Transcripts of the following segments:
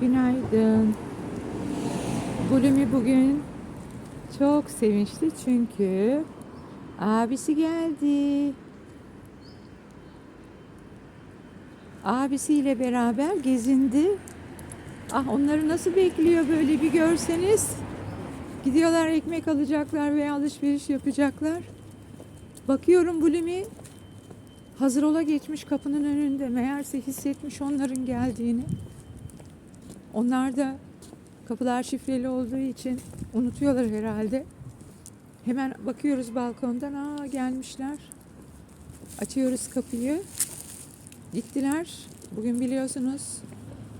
Günaydın. Gülümü bugün çok sevinçli çünkü abisi geldi. Abisiyle beraber gezindi. Ah onları nasıl bekliyor böyle bir görseniz. Gidiyorlar ekmek alacaklar veya alışveriş yapacaklar. Bakıyorum Bulimi hazır ola geçmiş kapının önünde. Meğerse hissetmiş onların geldiğini. Onlar da kapılar şifreli olduğu için unutuyorlar herhalde. Hemen bakıyoruz balkondan. Aa gelmişler. Açıyoruz kapıyı. Gittiler. Bugün biliyorsunuz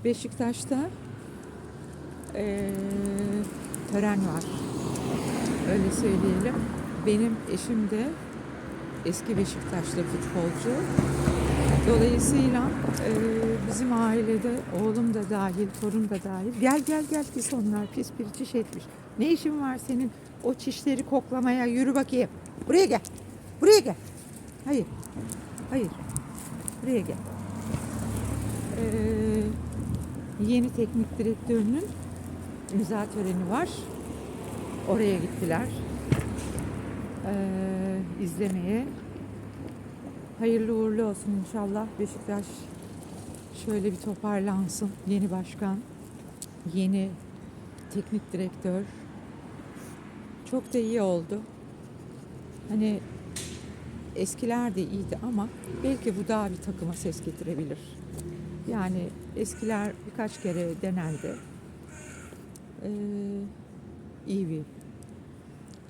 Beşiktaş'ta eee, tören var. Öyle söyleyelim. Benim eşim de eski Beşiktaşlı futbolcu. Dolayısıyla e, bizim ailede oğlum da dahil, torun da dahil. Gel gel gel pis onlar, pis bir çiş etmiş. Ne işin var senin o çişleri koklamaya? Yürü bakayım. Buraya gel. Buraya gel. Hayır. Hayır. Buraya gel. Ee, yeni teknik direktörünün imza töreni var. Oraya gittiler. Ee, izlemeye. Hayırlı uğurlu olsun inşallah. Beşiktaş şöyle bir toparlansın. Yeni başkan, yeni teknik direktör. Çok da iyi oldu. Hani eskiler de iyiydi ama belki bu daha bir takıma ses getirebilir. Yani eskiler birkaç kere denendi. Ee, iyi bir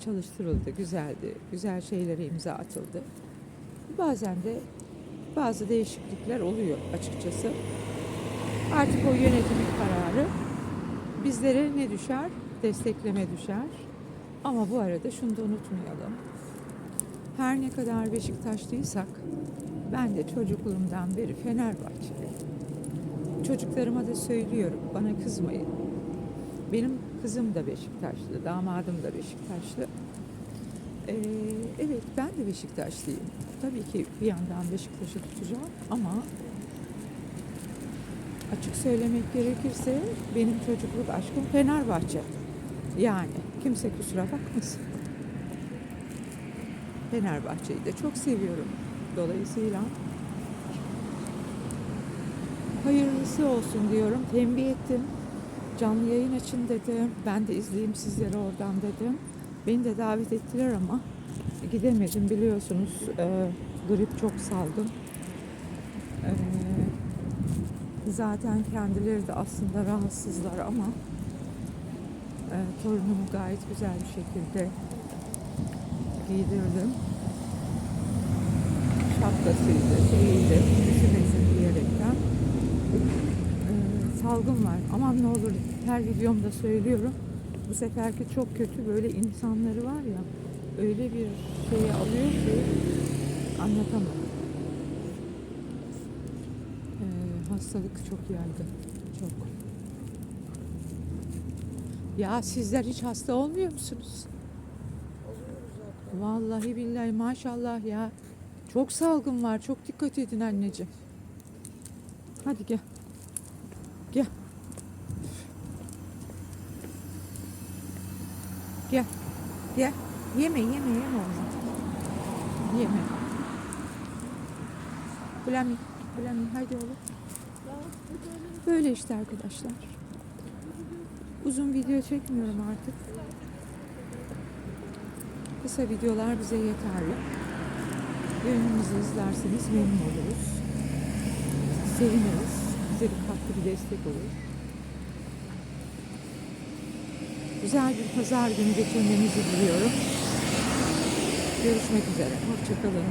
çalıştırıldı, güzeldi. Güzel şeylere imza atıldı. Bazen de bazı değişiklikler oluyor açıkçası. Artık o yönetimin kararı bizlere ne düşer? Destekleme düşer. Ama bu arada şunu da unutmayalım. Her ne kadar Beşiktaşlıysak ben de çocukluğumdan beri Fenerbahçeliyim. Çocuklarıma da söylüyorum bana kızmayın. Benim kızım da Beşiktaşlı, damadım da Beşiktaşlı. Ee, evet ben de Beşiktaşlıyım. Tabii ki bir yandan Beşiktaş'ı tutacağım ama açık söylemek gerekirse benim çocukluk aşkım Fenerbahçe. Yani kimse kusura bakmasın. Fenerbahçe'yi de çok seviyorum. Dolayısıyla hayırlısı olsun diyorum. Tembih ettim. Canlı yayın açın dedim. Ben de izleyeyim sizleri oradan dedim. Beni de davet ettiler ama gidemedim biliyorsunuz. Ee, grip çok saldım. Ee, zaten kendileri de aslında rahatsızlar ama e, torunumu gayet güzel bir şekilde giydirdim. Şapkasıydı, şeyiydi, üşümesin diyerekten. Ee, salgın var. Aman ne olur her videomda söylüyorum. Bu seferki çok kötü böyle insanları var ya öyle bir şeye alıyor ki anlatamam. Ee, hastalık çok yaygın. Çok. Ya sizler hiç hasta olmuyor musunuz? Vallahi billahi maşallah ya. Çok salgın var. Çok dikkat edin anneciğim. Hadi gel. Gel. Gel. Gel. Yeme yeme yeme oğlum. Yeme. Bulami. Bulami haydi oğlum. Böyle işte arkadaşlar. Uzun video çekmiyorum artık. Kısa videolar bize yeterli. Yayınımızı izlerseniz memnun oluruz. Seviniriz. Bize bir katkı, bir destek olur. Güzel bir pazar günü geçirmenizi diliyorum. Görüşmek üzere. Hoşçakalın.